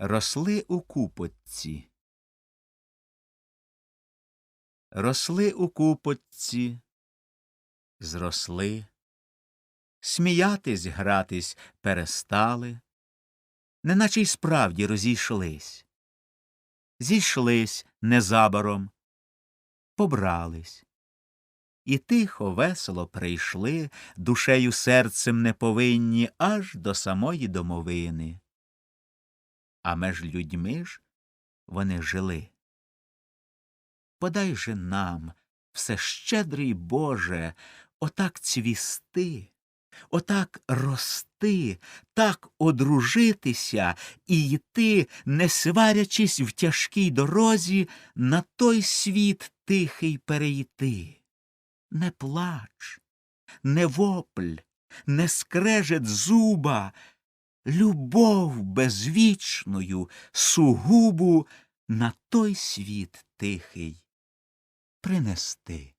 Росли у купотці. Росли у купотці, зросли, сміятись, гратись перестали, неначе й справді розійшлись. Зійшлись незабаром, побрались. І тихо, весело прийшли, душею серцем не повинні аж до самої домовини. А меж людьми ж вони жили. Подай же нам, все щедрий Боже, отак цвісти, отак рости, так одружитися і йти, не сварячись в тяжкій дорозі, на той світ тихий перейти. Не плач, не вопль, не скрежет зуба, любов безвічною, сугубу на той світ тихий принести.